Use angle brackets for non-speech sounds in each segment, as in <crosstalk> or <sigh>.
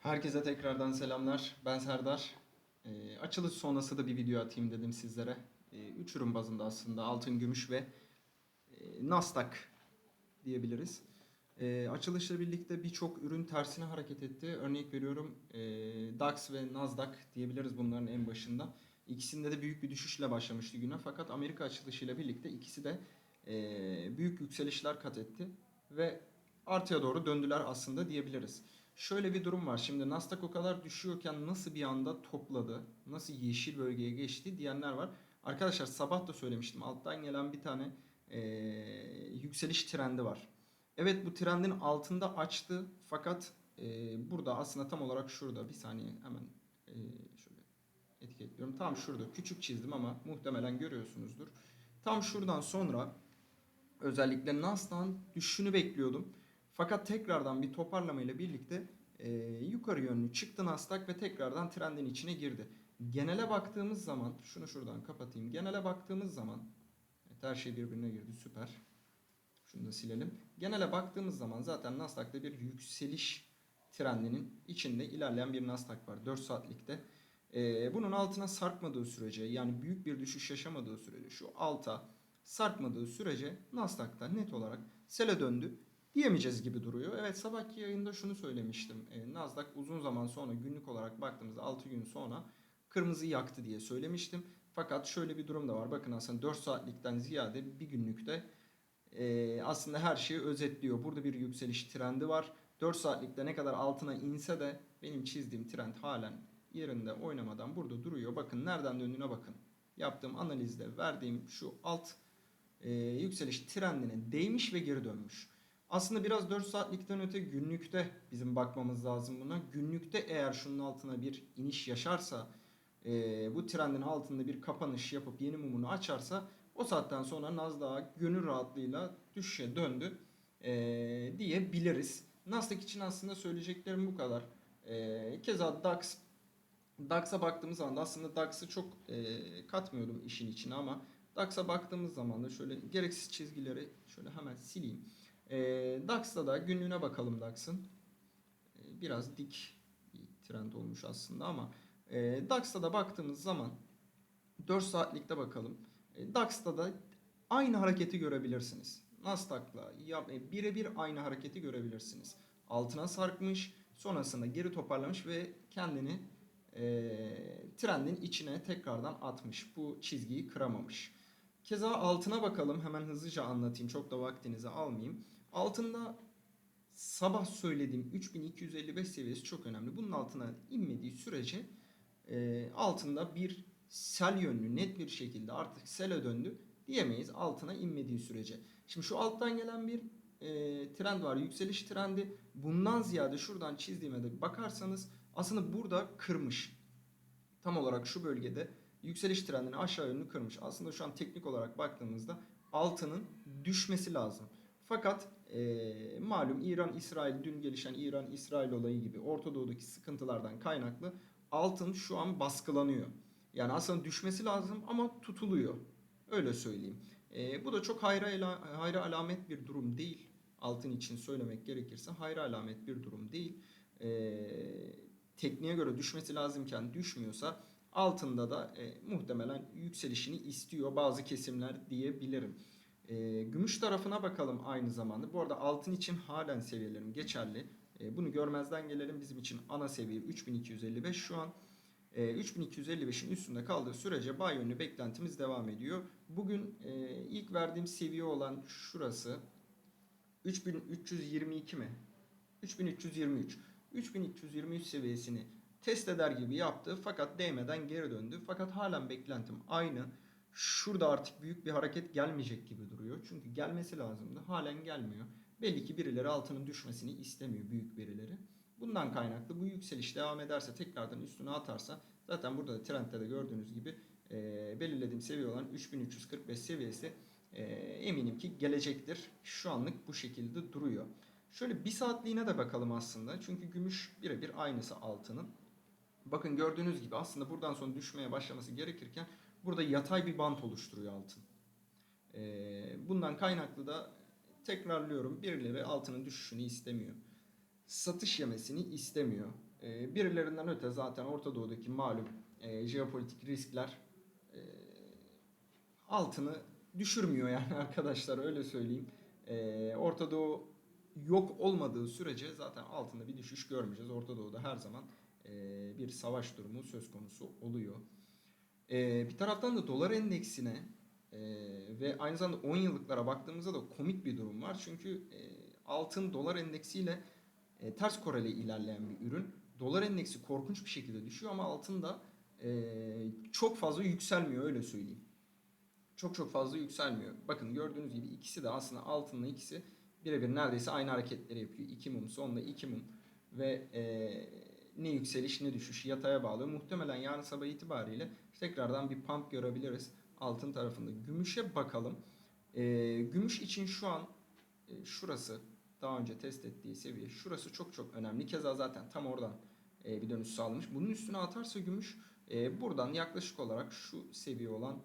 Herkese tekrardan selamlar. Ben Serdar. Ee, açılış sonrası da bir video atayım dedim sizlere. Ee, üç ürün bazında aslında altın, gümüş ve e, Nasdaq diyebiliriz. Ee, açılışla birlikte birçok ürün tersine hareket etti. Örnek veriyorum e, DAX ve Nasdaq diyebiliriz bunların en başında. İkisinde de büyük bir düşüşle başlamıştı güne fakat Amerika açılışıyla birlikte ikisi de e, büyük yükselişler kat etti ve artıya doğru döndüler aslında diyebiliriz. Şöyle bir durum var. Şimdi Nasdaq o kadar düşüyorken nasıl bir anda topladı, nasıl yeşil bölgeye geçti diyenler var. Arkadaşlar sabah da söylemiştim. Alttan gelen bir tane e, yükseliş trendi var. Evet bu trendin altında açtı fakat e, burada aslında tam olarak şurada bir saniye hemen e, şöyle etiketliyorum. Tam şurada küçük çizdim ama muhtemelen görüyorsunuzdur. Tam şuradan sonra özellikle Nasdaq'ın düşüşünü bekliyordum. Fakat tekrardan bir toparlamayla birlikte e, yukarı yönlü çıktı Nasdaq ve tekrardan trendin içine girdi. Genele baktığımız zaman, şunu şuradan kapatayım. Genele baktığımız zaman, evet, her şey birbirine girdi süper. Şunu da silelim. Genele baktığımız zaman zaten Nasdaq'ta bir yükseliş trendinin içinde ilerleyen bir Nasdaq var 4 saatlikte. E, bunun altına sarkmadığı sürece yani büyük bir düşüş yaşamadığı sürece şu alta sarkmadığı sürece Nasdaq'ta net olarak sele döndü diyemeyeceğiz gibi duruyor. Evet sabahki yayında şunu söylemiştim. E, Nasdaq uzun zaman sonra günlük olarak baktığımızda 6 gün sonra kırmızı yaktı diye söylemiştim. Fakat şöyle bir durum da var. Bakın aslında 4 saatlikten ziyade bir günlükte e, aslında her şeyi özetliyor. Burada bir yükseliş trendi var. 4 saatlikte ne kadar altına inse de benim çizdiğim trend halen yerinde oynamadan burada duruyor. Bakın nereden döndüğüne bakın. Yaptığım analizde verdiğim şu alt e, yükseliş trendine değmiş ve geri dönmüş. Aslında biraz 4 saatlikten öte günlükte bizim bakmamız lazım buna. Günlükte eğer şunun altına bir iniş yaşarsa, e, bu trendin altında bir kapanış yapıp yeni mumunu açarsa o saatten sonra Nasdaq gönül rahatlığıyla düşüşe döndü e, diyebiliriz. Nasdaq için aslında söyleyeceklerim bu kadar. E, keza DAX DAX'a baktığımız zaman da aslında DAX'ı çok e, katmıyordum işin içine ama DAX'a baktığımız zaman da şöyle gereksiz çizgileri şöyle hemen sileyim. E, DAX'ta da günlüğüne bakalım DAX'ın. E, biraz dik bir trend olmuş aslında ama e, DAX'ta da baktığımız zaman 4 saatlikte bakalım. E, DAX'ta da aynı hareketi görebilirsiniz. Nasdaq'la e, birebir aynı hareketi görebilirsiniz. Altına sarkmış, sonrasında geri toparlamış ve kendini e, trendin içine tekrardan atmış. Bu çizgiyi kıramamış. Keza altına bakalım. Hemen hızlıca anlatayım. Çok da vaktinizi almayayım. Altında sabah söylediğim 3255 seviyesi çok önemli. Bunun altına inmediği sürece e, altında bir sel yönlü net bir şekilde artık sele döndü diyemeyiz altına inmediği sürece. Şimdi şu alttan gelen bir e, trend var. Yükseliş trendi. Bundan ziyade şuradan çizdiğime de bakarsanız aslında burada kırmış. Tam olarak şu bölgede yükseliş trendini aşağı yönlü kırmış. Aslında şu an teknik olarak baktığımızda altının düşmesi lazım. Fakat e, malum İran-İsrail dün gelişen İran-İsrail olayı gibi Orta Doğu'daki sıkıntılardan kaynaklı altın şu an baskılanıyor. Yani aslında düşmesi lazım ama tutuluyor. Öyle söyleyeyim. E, bu da çok hayra, hayra alamet bir durum değil. Altın için söylemek gerekirse hayra alamet bir durum değil. E, tekniğe göre düşmesi lazımken düşmüyorsa altında da e, muhtemelen yükselişini istiyor bazı kesimler diyebilirim. E, gümüş tarafına bakalım aynı zamanda. Bu arada altın için halen seviyelerim geçerli. E, bunu görmezden gelelim. Bizim için ana seviye 3255 şu an. E, 3255'in üstünde kaldığı sürece bay yönlü beklentimiz devam ediyor. Bugün e, ilk verdiğim seviye olan şurası 3322 mi? 3323. 3323 seviyesini test eder gibi yaptı fakat değmeden geri döndü. Fakat halen beklentim aynı. Şurada artık büyük bir hareket gelmeyecek gibi duruyor. Çünkü gelmesi lazımdı. Halen gelmiyor. Belli ki birileri altının düşmesini istemiyor büyük birileri. Bundan kaynaklı bu yükseliş devam ederse tekrardan üstüne atarsa zaten burada da trendde de gördüğünüz gibi e, belirlediğim seviye olan 3345 seviyesi e, eminim ki gelecektir. Şu anlık bu şekilde duruyor. Şöyle bir saatliğine de bakalım aslında. Çünkü gümüş birebir aynısı altının. Bakın gördüğünüz gibi aslında buradan sonra düşmeye başlaması gerekirken burada yatay bir bant oluşturuyor altın. Ee, bundan kaynaklı da tekrarlıyorum birileri altının düşüşünü istemiyor. Satış yemesini istemiyor. E, birilerinden öte zaten Orta Doğu'daki malum e, jeopolitik riskler e, altını düşürmüyor yani <laughs> arkadaşlar öyle söyleyeyim. E, Orta Doğu yok olmadığı sürece zaten altında bir düşüş görmeyeceğiz. Orta Doğu'da her zaman e, bir savaş durumu söz konusu oluyor. E, bir taraftan da dolar endeksine e, ve aynı zamanda 10 yıllıklara baktığımızda da komik bir durum var. Çünkü e, altın dolar endeksiyle e, ters koreli ilerleyen bir ürün. Dolar endeksi korkunç bir şekilde düşüyor ama altın da çok fazla yükselmiyor öyle söyleyeyim. Çok çok fazla yükselmiyor. Bakın gördüğünüz gibi ikisi de aslında altınla ikisi birebir neredeyse aynı hareketleri yapıyor. İki mum sonunda iki mum ve e, ne yükseliş ne düşüş yataya bağlı. Muhtemelen yarın sabah itibariyle tekrardan bir pump görebiliriz altın tarafında. Gümüşe bakalım. E, gümüş için şu an e, şurası daha önce test ettiği seviye şurası çok çok önemli. Keza zaten tam oradan e, bir dönüş sağlamış. Bunun üstüne atarsa gümüş e, buradan yaklaşık olarak şu seviye olan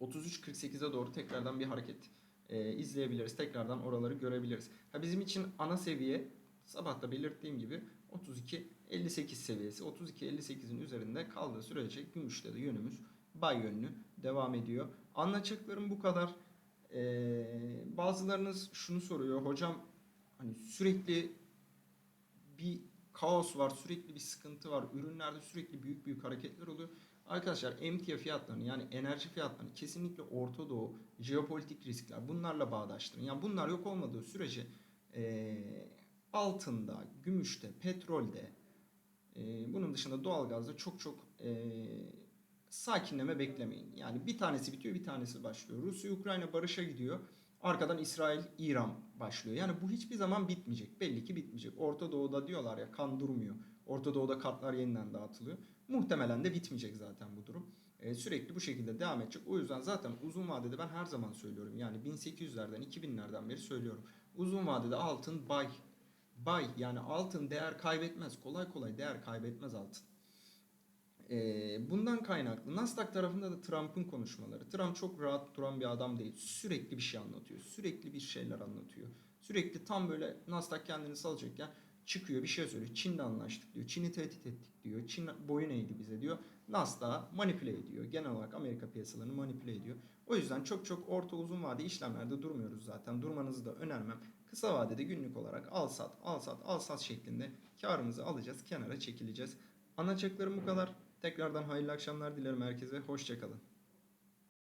33.48'e doğru tekrardan bir hareket e, izleyebiliriz. Tekrardan oraları görebiliriz. Ha bizim için ana seviye sabah da belirttiğim gibi 32.58 seviyesi. 32.58'in üzerinde kaldığı sürece gümüşte de yönümüz bay yönlü devam ediyor. Anlatacaklarım bu kadar. Ee, bazılarınız şunu soruyor. Hocam hani sürekli bir kaos var, sürekli bir sıkıntı var. Ürünlerde sürekli büyük büyük hareketler oluyor. Arkadaşlar emtia fiyatlarını yani enerji fiyatlarını kesinlikle Orta Doğu, jeopolitik riskler bunlarla bağdaştırın. Yani bunlar yok olmadığı sürece ee, altında, gümüşte, petrolde, ee, bunun dışında doğalgazda çok çok ee, sakinleme beklemeyin. Yani bir tanesi bitiyor, bir tanesi başlıyor. Rusya Ukrayna barışa gidiyor. Arkadan İsrail İran başlıyor. Yani bu hiçbir zaman bitmeyecek. Belli ki bitmeyecek. Orta Doğu'da diyorlar ya kan durmuyor. Orta Doğu'da kartlar yeniden dağıtılıyor. Muhtemelen de bitmeyecek zaten bu durum. Ee, sürekli bu şekilde devam edecek. O yüzden zaten uzun vadede ben her zaman söylüyorum. Yani 1800'lerden 2000'lerden beri söylüyorum. Uzun vadede altın buy. Buy yani altın değer kaybetmez. Kolay kolay değer kaybetmez altın. Ee, bundan kaynaklı Nasdaq tarafında da Trump'ın konuşmaları. Trump çok rahat duran bir adam değil. Sürekli bir şey anlatıyor. Sürekli bir şeyler anlatıyor. Sürekli tam böyle Nasdaq kendini salacakken çıkıyor bir şey söylüyor. Çin'le anlaştık diyor. Çin'i tehdit ettik diyor. Çin boyun eğdi bize diyor. Nasdaq'ı manipüle ediyor. Genel olarak Amerika piyasalarını manipüle ediyor. O yüzden çok çok orta uzun vade işlemlerde durmuyoruz zaten. Durmanızı da önermem. Kısa vadede günlük olarak al sat, al sat, al sat şeklinde karımızı alacağız, kenara çekileceğiz. Anlatacaklarım bu kadar. Tekrardan hayırlı akşamlar dilerim herkese. Hoşçakalın.